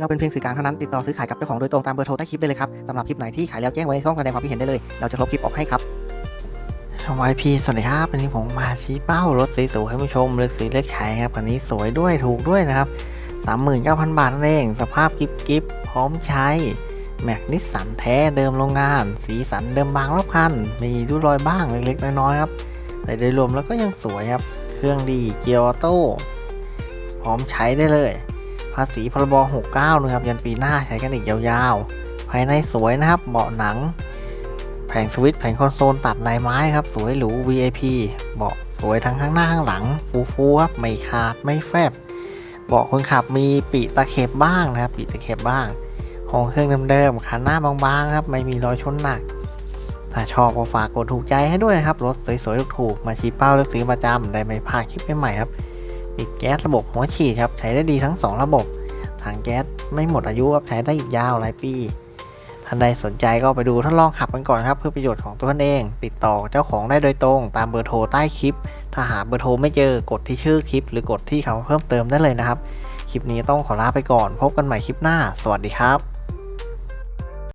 เราเป็นเพียงสื่อกลางเท่านั้นติดต่อซื้อขายกับเจ้าของโดยตรงตามเบอร์โทรใต้คลิปได้เลยครับสำหรับคลิปไหนที่ขายแล้วแจ้งไว้ในช่องแสดงความคิดเห็นได้เลย เราจะลบคลิปออกให้ครับช่องวพีสวัสดีครับวันนี้ผมมาชี้เป้ารถสวยๆให้ผู้ชมเลือกซื้อเลือกขายครับคันนี้สวยด้วยถูกด้วยนะครับ39,000 บาทนั่นเอง สภาพกิฟกิฟพร้อมใช้ แม็กนิสสันแท้เดิมโรงงาน สีสันเดิมบางรอบคัน มีรูรอยบ้างเล็กๆ น้อยๆครับ แต่โดยรวมแล้วก็ยังสวยครับ เครื่องดีเกียร์ออโต้ พร้อมใช้ได้เลย ภาษีพรบ 69 นะครับ ยันปีหน้าใช้กันอีกยาวๆ ภายในสวยนะครับ เบาะหนัง แผงสวิตช์แผงคอนโซลตัดลายไม้ครับ สวยหรู VIP เบาะสวยทั้งข้างหน้าข้างหลัง ฟูๆครับ ไม่ขาดไม่แฟบ เบาะคนขับมีปีตะเข็บบ้างนะครับ ปีตะเข็บบ้าง ห้องเครื่องเดิมๆคันหน้าบางๆครับ ไม่มีรอยชนหนัก ถ้าชอบก็ฝากกดถูกใจให้ด้วยนะครับ รถสวยๆ ถูกๆ มาชี้เป้าเลือกซื้อประจำได้ไม่พลาดคลิปใหม่ๆครับ ติดแก๊สระบบหัวฉีดครับใช้ได้ดีทั้ง 2 ระบบถังแก๊สไม่หมดอายุครับใช้ได้อีกยาวหลายปีท่านใดสนใจก็ไปดูทดลองขับกันก่อนครับ เพื่อประโยชน์ของตัวท่านเอง ติดต่อเจ้าของได้โดยตรง ตามเบอร์โทรใต้คลิป ถ้าหาเบอร์โทรไม่เจอกดที่ชื่อคลิป หรือกดที่คำว่าเพิ่มเติมได้เลยนะครับ คลิปนี้ต้องขอลาไปก่อน พบกันใหม่คลิปหน้า สวัสดีครับ